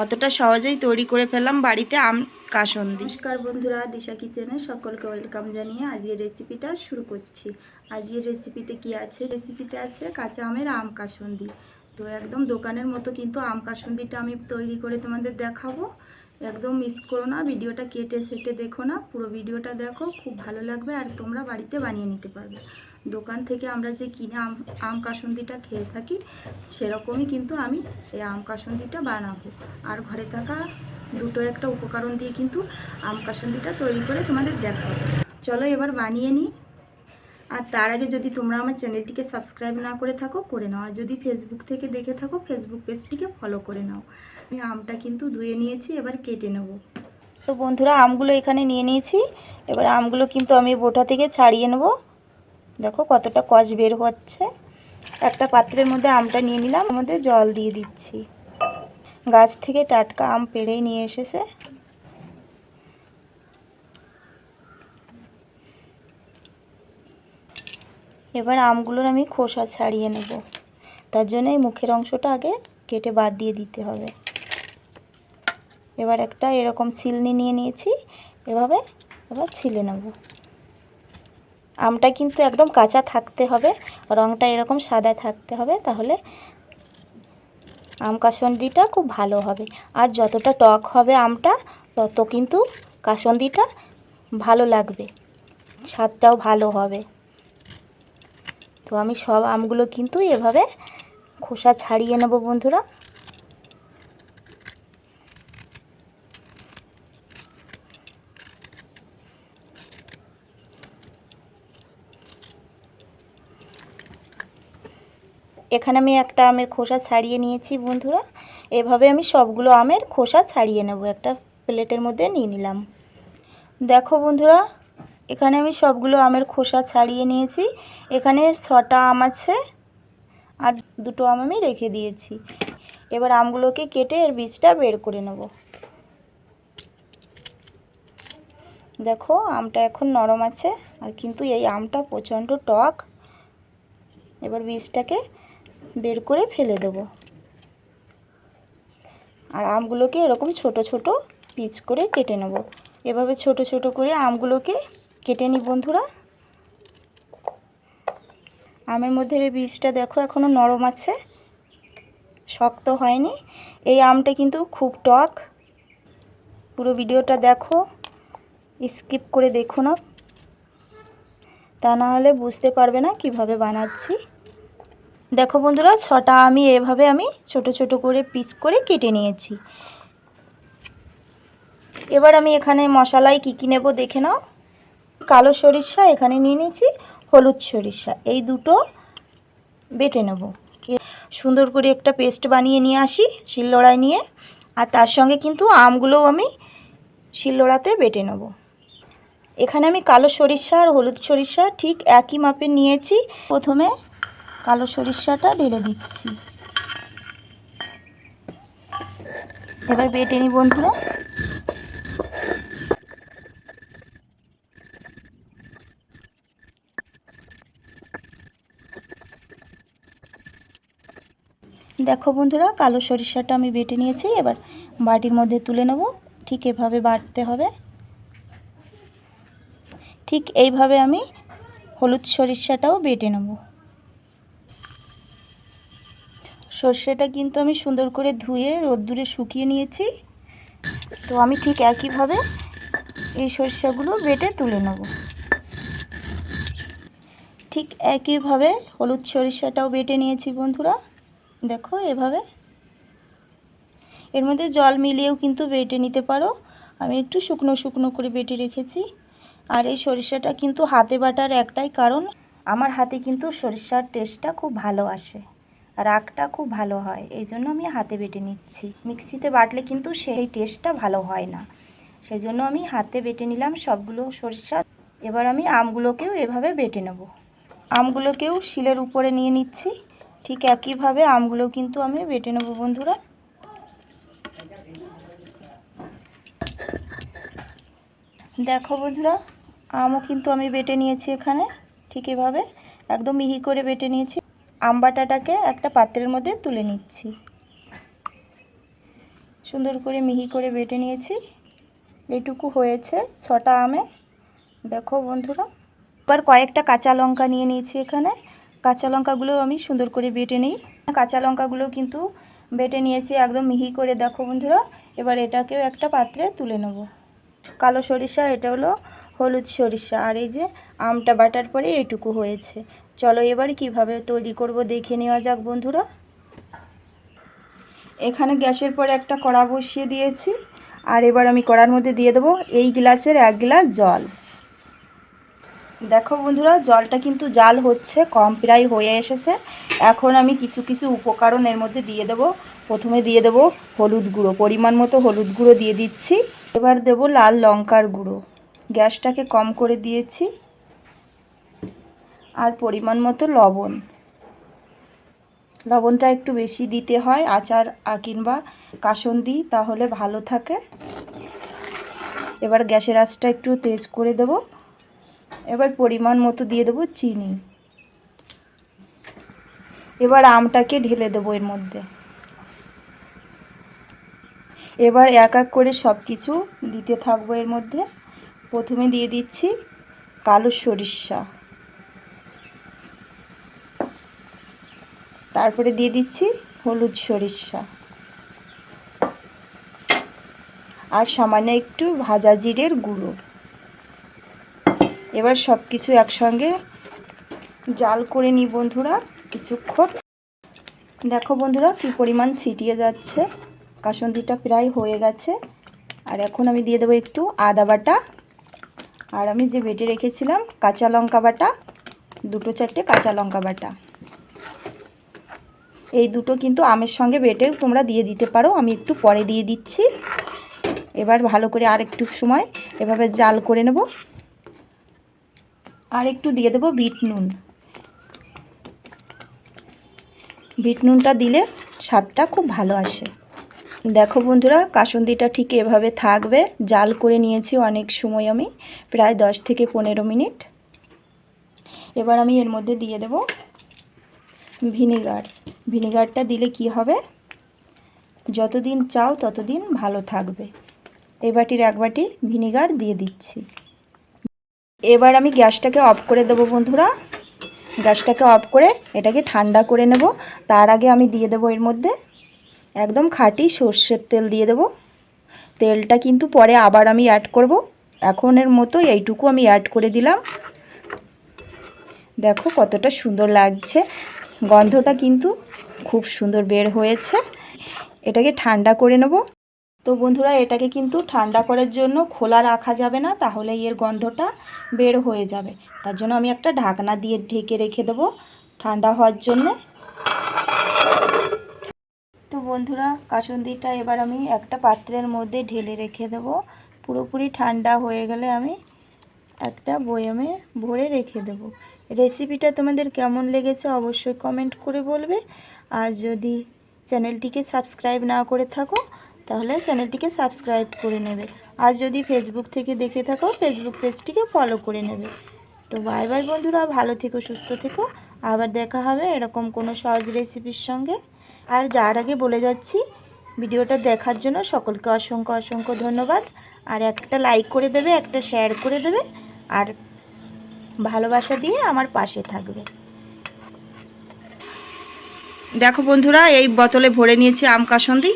কতটা সহজেই তৈরি করে ফেললাম বাড়িতে আম কাসন্দি। নমস্কার বন্ধুরা, দিশা কিচেনে সকলকে ওয়েলকাম জানিয়ে আজকের রেসিপিটা শুরু করছি। আজকের রেসিপিতে কি আছে? রেসিপিতে আছে কাঁচা আমের আম কাসন্দি। তো একদম দোকানের মতো কিন্তু আম কাসন্দিটা আমি তৈরি করে তোমাদের দেখাবো। একদম মিস করো না, ভিডিওটা কেটে সেটে দেখো না, পুরো ভিডিওটা দেখো, খুব ভালো লাগবে আর তোমরা বাড়িতে বানিয়ে নিতে পারবে। দোকান থেকে আমরা যে কিনে আম আম কাসুন্দিটা খেয়ে থাকি, সেরকমই কিন্তু আমি এই আম কাসন্দিটা বানাবো। আর ঘরে থাকা দুটো একটা উপকরণ দিয়ে কিন্তু আম কাসুন্দিটা তৈরি করে তোমাদের দেখাবো। চলো এবার বানিয়ে নিই। আর তার আগে যদি তোমরা আমার চ্যানেলটিকে সাবস্ক্রাইব না করে থাকো, করে নাও। আর যদি ফেসবুক থেকে দেখে থাকো ফেসবুক পেজটিকে ফলো করে নাও। আমি আমটা কিন্তু ধুয়ে নিয়েছি, এবার কেটে নেব। তো বন্ধুরা, আমগুলো এখানে নিয়ে নিয়েছি। এবার আমগুলো কিন্তু আমি বোটা থেকে ছাড়িয়ে নেব। দেখো কতটা কষ বের হচ্ছে। একটা পাত্রের মধ্যে আমটা নিয়ে নিলাম মধ্যে জল দিয়ে দিচ্ছি। গাছ থেকে টাটকা আম পেড়েই নিয়ে এসেছে। এবার আমগুলোর আমি খোসা ছাড়িয়ে নেব। তার জন্য এই মুখের অংশটা আগে কেটে বাদ দিয়ে দিতে হবে। এবার একটা এরকম ছিলনি নিয়ে নিয়েছি, এভাবে এবার ছিলে নেব। আমটা কিন্তু একদম কাঁচা থাকতে হবে রঙটা এরকম সাদা থাকতে হবে, তাহলে আম কাসন্দিটা খুব ভালো হবে। আর যতটা টক হবে আমটা, তত কিন্তু কাসন্দিটা ভালো লাগবে, স্বাদটাও ভালো হবে। তো আমি সব আমগুলো কিন্তু এভাবে খোসা ছাড়িয়ে নেব বন্ধুরা। এখানে আমি একটা আমের খোসা ছাড়িয়ে নিয়েছি বন্ধুরা। এভাবে আমি সবগুলো আমের খোসা ছাড়িয়ে নেব, একটা প্লেটের মধ্যে নিয়ে নিলাম। দেখো বন্ধুরা এখানে আমি সবগুলো আমের খোসা ছাড়িয়ে নিয়েছি। এখানে ছটা আম আছে আর দুটো আম আমি রেখে দিয়েছি। এবার আমগুলোকে কেটে এর বীজটা বের করে নেব। দেখো, আমটা এখন নরম আছে আর কিন্তু এই আমটা প্রচণ্ড টক। এবার বীজটাকে বের করে ফেলে দেব। আর আমগুলোকে এরকম ছোট ছোট পিচ করে কেটে নেব। এভাবে ছোট ছোট করে আমগুলোকে কেটে নিই বন্ধুরা। আমের মধ্যে এই বীজটা দেখো এখনও নরম আছে, শক্ত হয়নি। এই আমটা কিন্তু খুব টক। পুরো ভিডিওটা দেখো, স্কিপ করে দেখো না। তা না হলে বুঝতে পারবে না কীভাবে বানাচ্ছি। দেখো বন্ধুরা, ছটা আমি এভাবে আমি ছোট ছোট করে পিস করে কেটে নিয়েছি। এবার আমি এখানে মশলায় কী কী নেব দেখে নাও। কালো সরিষা এখানে নিয়ে নিয়েছি, হলুদ সরিষা। এই দুটো বেটে নেব। সুন্দর করে একটা পেস্ট বানিয়ে নিয়ে আসি শিলনোড়ায় নিয়ে, আর তার সঙ্গে কিন্তু আমগুলোও আমি শিলনোড়াতে বেটে নেব। এখানে আমি কালো সরিষা আর হলুদ সরিষা ঠিক একই মাপে নিয়েছি। প্রথমে কালো সরিষাটা ঢেলে দিচ্ছি। এবার বেটে নি বন্ধুরা। দেখো বন্ধুরা, কালো সরিষাটা আমি বেটে নিয়েছি, এবার বাটির মধ্যে তুলে নেব। ঠিক এভাবে বাটতে হবে। ঠিক এইভাবে আমি হলুদ সরিষাটাও বেটে নেব। সর্ষেটা কিন্তু আমি সুন্দর করে ধুয়ে রোদ্দুরে শুকিয়ে নিয়েছি। তো আমি ঠিক একইভাবে এই সরিষাগুলো বেটে তুলে নেব। ঠিক একইভাবে হলুদ সরিষাটাও বেটে নিয়েছি বন্ধুরা। দেখো এভাবে। এর মধ্যে জল মিলিয়েও কিন্তু বেটে নিতে পারো। আমি একটু শুকনো শুকনো করে বেটে রেখেছি। আর এই সরিষাটা কিন্তু হাতে বাটার একটাই কারণ, আমার হাতে কিন্তু সরিষার টেস্টটা খুব ভালো আসে, রাগটা খুব ভালো হয়। এই জন্য আমি হাতে বেটে নিচ্ছি। মিক্সিতে বাটলে কিন্তু সেই টেস্টটা ভালো হয় না। সেই জন্য আমি হাতে বেটে নিলাম সবগুলো সরিষা। এবার আমি আমগুলোকেও এভাবে বেটে নেব। আমগুলোকেও শিলের উপরে নিয়ে নিচ্ছি। ঠিক একইভাবে আমগুলো কিন্তু আমি বেটে নেব বন্ধুরা। দেখো বন্ধুরা, আমও কিন্তু আমি বেটে নিয়েছি এখানে, ঠিক এভাবে, একদম মিহি করে বেটে নিয়েছি। আম বাটাটাকে একটা পাত্রের মধ্যে তুলে নিচ্ছি। সুন্দর করে মিহি করে বেটে নিয়েছি। এটুকু হয়েছে ছটা আমে। দেখো বন্ধুরা, এবার কয়েকটা কাঁচা লঙ্কা নিয়ে নিয়েছি এখানে। কাঁচা লঙ্কাগুলো আমি সুন্দর করে বেটে নিই। কাঁচা লঙ্কাগুলো কিন্তু বেটে নিয়েছি, একদম মিহি করে দেখো বন্ধুরা। এবার এটাকেও একটা পাত্রে তুলে নেব। কালো সরিষা, এটা হলো হলুদ সরিষা, আর এই যে আমটা বাটার পরে এটুকু হয়েছে। চলো এবার কীভাবে তৈরি করব দেখে নেওয়া যাক বন্ধুরা। এখানে গ্যাসের পরে একটা কড়া বসিয়ে দিয়েছি, আর এবার আমি কড়ার মধ্যে দিয়ে দেবো এই গ্লাসের এক গ্লাস জল। দেখো বন্ধুরা, জলটা কিন্তু জাল হচ্ছে, কম প্রায় হয়ে এসেছে। এখন আমি কিছু কিছু উপকরণ এর মধ্যে দিয়ে দেবো। প্রথমে দিয়ে দেবো হলুদ গুঁড়ো, পরিমাণ মতো হলুদ গুঁড়ো দিয়ে দিচ্ছি। এবার দেবো লাল লঙ্কার গুঁড়ো, গ্যাসটাকে কম করে দিয়েছি। আর পরিমাণ মতো লবণ। লবণটা একটু বেশি দিতে হয়, আচার কিংবা কাসন্দি, তাহলে ভালো থাকে। এবার গ্যাসের আঁচটা একটু তেজ করে দেব। এবার পরিমাণ মতো দিয়ে দেবো চিনি। এবার আমটাকে ঢেলে দেবো এর মধ্যে। এবার এক এক করে সব কিছু দিতে থাকব এর মধ্যে। প্রথমে দিয়ে দিচ্ছি কালো সরিষা। তারপরে দিয়ে দিচ্ছি হলুদ সরিষা। আর সামান্য একটু ভাজা জিরের গুঁড়ো। এবার সব কিছু একসঙ্গে জাল করে নিই বন্ধুরা কিছুক্ষণ। দেখো বন্ধুরা কী পরিমাণ ছিটিয়ে যাচ্ছে। কাসন্দিটা প্রায় হয়ে গেছে। আর এখন আমি দিয়ে দেবো একটু আদা বাটা। আর আমি যে বেটে রেখেছিলাম কাঁচা লঙ্কা বাটা, দুটো চারটে কাঁচা লঙ্কা বাটা। এই দুটো কিন্তু আমের সঙ্গে বেটেও তোমরা দিয়ে দিতে পারো, আমি একটু পরে দিয়ে দিচ্ছি। এবার ভালো করে আর একটু সময় এভাবে জাল করে নেব। আর একটু দিয়ে দেবো বিট নুন। বিট নুনটা দিলে স্বাদটা খুব ভালো আসে। দেখো বন্ধুরা, কাসন্দিটা ঠিক এভাবে থাকবে। জাল করে নিয়েছি অনেক সময় আমি, প্রায় দশ থেকে পনেরো মিনিট। এবার আমি এর মধ্যে দিয়ে দেব ভিনেগার। ভিনেগারটা দিলে কি হবে? যতদিন চাও ততদিন ভালো থাকবে। এই বাটির এক বাটি ভিনেগার দিয়ে দিচ্ছি। এবার আমি গ্যাসটাকে অফ করে দেবো বন্ধুরা। গ্যাসটাকে অফ করে এটাকে ঠান্ডা করে নেব। তার আগে আমি দিয়ে দেবো এর মধ্যে একদম খাঁটি সর্ষের তেল দিয়ে দেবো। তেলটা কিন্তু পরে আবার আমি অ্যাড করব। এখনের মতো এইটুকু আমি অ্যাড করে দিলাম। দেখো কতটা সুন্দর লাগছে। গন্ধটা কিন্তু খুব সুন্দর বের হয়েছে। এটাকে ঠান্ডা করে নেব। তো বন্ধুরা, এটাকে কিন্তু ঠান্ডা করার জন্য খোলা রাখা যাবে না তাহলে এর গন্ধটা বের হয়ে যাবে। তার জন্য আমি একটা ঢাকনা দিয়ে ঢেকে রেখে দেবো ঠান্ডা হওয়ার জন্যে। তো বন্ধুরা কাসুন্দিটা এবার আমি একটা পাত্রের মধ্যে ঢেলে রেখে দেব। পুরোপুরি ঠান্ডা হয়ে গেলে আমি একটা বয়ামে ভরে রেখে দেব। রেসিপিটা তোমাদের কেমন লেগেছে অবশ্যই কমেন্ট করে বলবে। আর যদি চ্যানেলটিকে সাবস্ক্রাইব না করে থাকো তাহলে চ্যানেলটিকে সাবস্ক্রাইব করে নেবে। আর যদি ফেসবুক থেকে দেখে থাকো ফেসবুক পেজটিকে ফলো করে নেবে। তো বাই বাই বন্ধুরা, ভালো থেকো, সুস্থ থেকো। আবার দেখা হবে এরকম কোনো সহজ রেসিপির সঙ্গে। আর যার আগে বলে যাচ্ছি, ভিডিওটা দেখার জন্য সকলকে অসংখ্য অসংখ্য ধন্যবাদ। আর একটা লাইক করে দেবে, একটা শেয়ার করে দেবে। আর ভালোবাসা দিয়ে আমার পাশে থাকবে। দেখো বন্ধুরা, এই বোতলে ভরে নিয়েছি আম কাসন্দি।